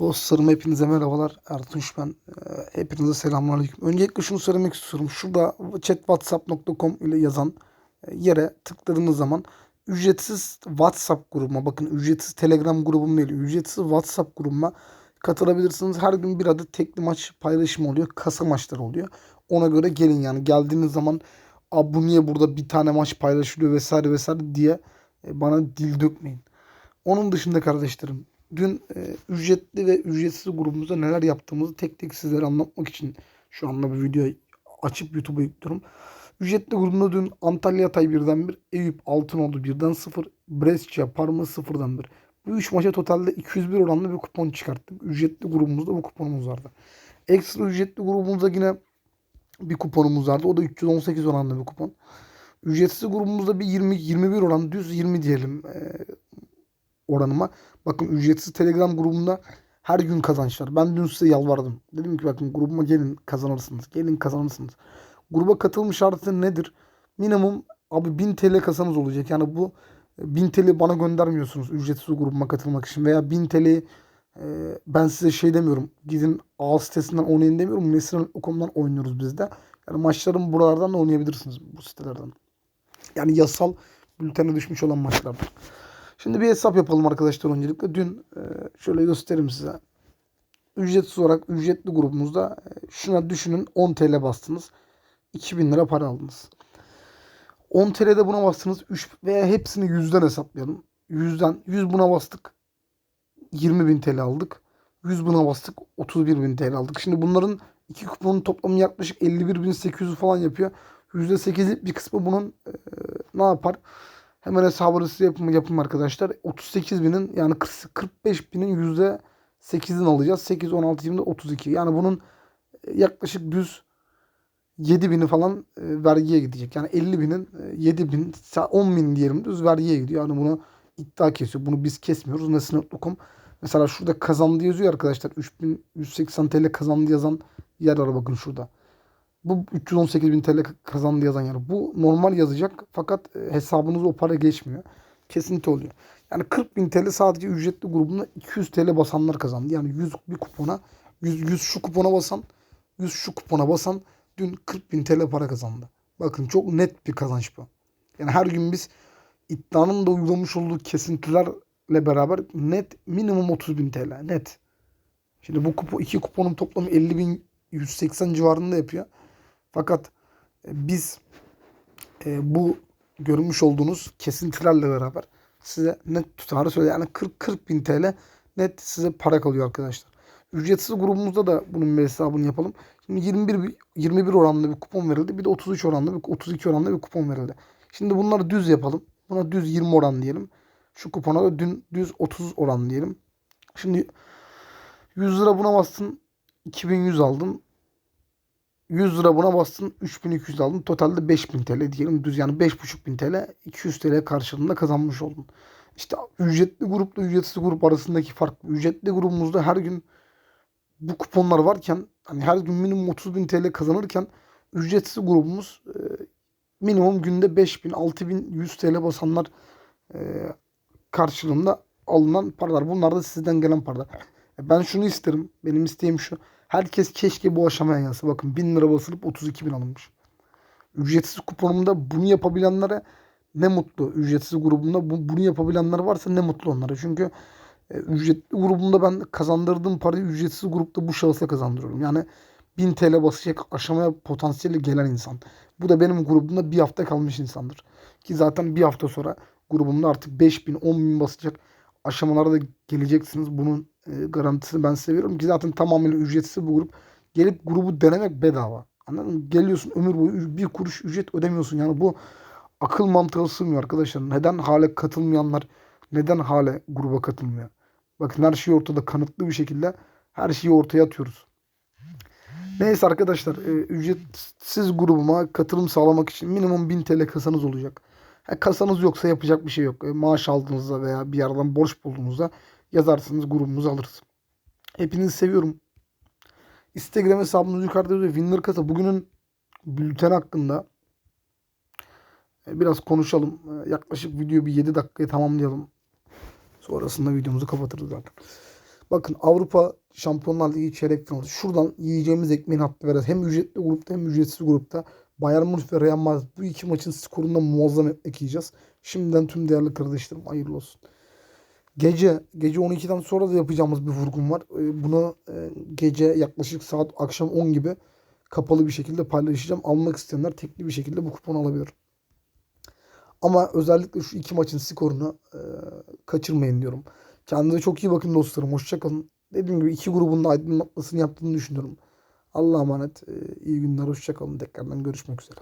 Dostlarım hepinize merhabalar. Ertunç ben. Ee, Hepinize selamünaleyküm. Öncelikle şunu söylemek istiyorum. Şurada chatwhatsapp.com ile yazan e, yere tıkladığınız zaman ücretsiz WhatsApp grubuma bakın ücretsiz Telegram grubum değil ücretsiz WhatsApp grubuma katılabilirsiniz. Her gün bir adet tekli maç paylaşımı oluyor. Kasa maçları oluyor. Ona göre gelin yani geldiğiniz zaman Aa, bu niye burada bir tane maç paylaşılıyor vesaire vesaire diye e, bana dil dökmeyin. Onun dışında kardeşlerim dün e, ücretli ve ücretsiz grubumuzda neler yaptığımızı tek tek sizlere anlatmak için şu anda bir video açıp YouTube'a yüklüyorum. Ücretli grubumda dün Antalya Hatay 1'den 1, Eyüp Altınordu 1'den 0, Brescia Parma 0'dan 1. Bu 3 maça totalde 201 oranlı bir kupon çıkarttık. Ücretli grubumuzda bu kuponumuz vardı. Ekstra ücretli grubumuzda yine bir kuponumuz vardı. O da 318 oranlı bir kupon. Ücretsiz grubumuzda bir 20 21 oran düz 20 diyelim e, oranıma. Bakın ücretsiz Telegram grubunda her gün kazançlar. Ben dün size yalvardım. Dedim ki bakın grubuma gelin kazanırsınız. Gelin kazanırsınız. Gruba katılım şartı nedir? Minimum abi 1000 TL kasanız olacak. Yani bu 1000 TL bana göndermiyorsunuz ücretsiz grubuma katılmak için. Veya 1000 TL ben size şey demiyorum. Gidin A sitesinden oynayın demiyorum. Nesrin.com'dan oynuyoruz biz de. Yani maçların buralardan da oynayabilirsiniz bu sitelerden. Yani yasal bültene düşmüş olan maçlardır. Şimdi bir hesap yapalım arkadaşlar öncelikle. Dün e, şöyle göstereyim size. Ücretsiz olarak ücretli grubumuzda e, şuna düşünün 10 TL bastınız. 2000 lira para aldınız. 10 TL'de buna bastınız 3 veya hepsini 100'den hesaplayalım. 100'den 100 buna bastık. 20.000 TL aldık. 100 buna bastık 31.000 TL aldık. Şimdi bunların iki kuponun toplamı yaklaşık 51.800 falan yapıyor. %8'lik bir kısmı bunun e, ne yapar? Hemen hesabını size yapın, yapın arkadaşlar. 38 binin yani 45 binin yüzde 8'ini alacağız. 8, 16, 20, 32. Yani bunun e, yaklaşık düz 7 bini falan e, vergiye gidecek. Yani 50 binin 7 bin 10 bin diyelim düz vergiye gidiyor. Yani bunu iddia kesiyor. Bunu biz kesmiyoruz. Nesne.com Mesela şurada kazandı yazıyor arkadaşlar. 3180 TL kazandı yazan yer var bakın şurada. Bu 318 bin TL kazandı yazan yer. Bu normal yazacak fakat e, hesabınıza o para geçmiyor. Kesinti oluyor. Yani 40 bin TL sadece ücretli grubunda 200 TL basanlar kazandı. Yani 100 bir kupona 100, 100 şu kupona basan 100 şu kupona basan dün 40 bin TL para kazandı. Bakın çok net bir kazanç bu. Yani her gün biz iddianın da uygulamış olduğu kesintilerle beraber net minimum 30 bin TL net. Şimdi bu kupo, iki kuponun toplamı 50 bin 180 civarında yapıyor. Fakat e, biz e, bu görmüş olduğunuz kesintilerle beraber size net tutarı söyle yani 40-40 bin TL net size para kalıyor arkadaşlar. Ücretsiz grubumuzda da bunun hesabını yapalım. Şimdi 21 21 oranlı bir kupon verildi. Bir de 33 oranlı bir 32 oranlı bir kupon verildi. Şimdi bunları düz yapalım. Buna düz 20 oran diyelim. Şu kupona da dün düz 30 oran diyelim. Şimdi 100 lira buna bastın 2100 aldın. 100 lira buna bastın 3200 aldın. Totalde 5000 TL diyelim düz yani 5500 TL 200 TL karşılığında kazanmış oldun. İşte ücretli grupla ücretsiz grup arasındaki fark. Ücretli grubumuzda her gün bu kuponlar varken hani her gün minimum 30 bin TL kazanırken ücretsiz grubumuz e, minimum günde 5000 6000 100 TL basanlar e, karşılığında alınan paralar. Bunlar da sizden gelen paralar. E, ben şunu isterim. Benim isteğim şu. Herkes keşke bu aşamaya gelse. Bakın 1000 lira basılıp 32 bin alınmış. Ücretsiz kuponumda bunu yapabilenlere ne mutlu. Ücretsiz grubumda bu, bunu yapabilenler varsa ne mutlu onlara. Çünkü e, ücretli grubumda ben kazandırdığım parayı ücretsiz grupta bu şahısa kazandırıyorum. Yani 1000 TL basacak aşamaya potansiyeli gelen insan. Bu da benim grubumda bir hafta kalmış insandır. Ki zaten bir hafta sonra grubumda artık 5000, 10.000 basacak aşamalara da geleceksiniz. Bunun e, garantisini ben size veriyorum ki zaten tamamıyla ücretsiz bu grup. Gelip grubu denemek bedava. Anladın mı? Geliyorsun ömür boyu bir kuruş ücret ödemiyorsun. Yani bu akıl mantığı sığmıyor arkadaşlar. Neden hale katılmayanlar neden hale gruba katılmıyor? Bakın her şey ortada kanıtlı bir şekilde her şeyi ortaya atıyoruz. Neyse arkadaşlar e, ücretsiz grubuma katılım sağlamak için minimum 1000 TL kasanız olacak. Kasanız yoksa yapacak bir şey yok. E, maaş aldığınızda veya bir yerden borç bulduğunuzda yazarsınız grubumuzu alırız. Hepinizi seviyorum. Instagram hesabımız yukarıda yazıyor. Winner Kasa bugünün bülten hakkında e, biraz konuşalım. E, yaklaşık video bir 7 dakikaya tamamlayalım. Sonrasında videomuzu kapatırız zaten. Bakın Avrupa Şampiyonlar Ligi çeyrek finali. Şuradan yiyeceğimiz ekmeğin hakkı veririz. Hem ücretli grupta hem ücretsiz grupta. Bayern Münih ve Real Madrid bu iki maçın skorunda muazzam ekmek yiyeceğiz. Şimdiden tüm değerli kardeşlerim hayırlı olsun. Gece, gece 12'den sonra da yapacağımız bir vurgun var. Ee, Bunu e, gece yaklaşık saat akşam 10 gibi kapalı bir şekilde paylaşacağım. Almak isteyenler tekli bir şekilde bu kuponu alabilir. Ama özellikle şu iki maçın skorunu e, kaçırmayın diyorum. Kendinize çok iyi bakın dostlarım. Hoşçakalın. Dediğim gibi iki grubun da aydınlatmasını yaptığını düşünüyorum. Allah'a emanet. E, iyi günler. Hoşçakalın. Tekrardan görüşmek üzere.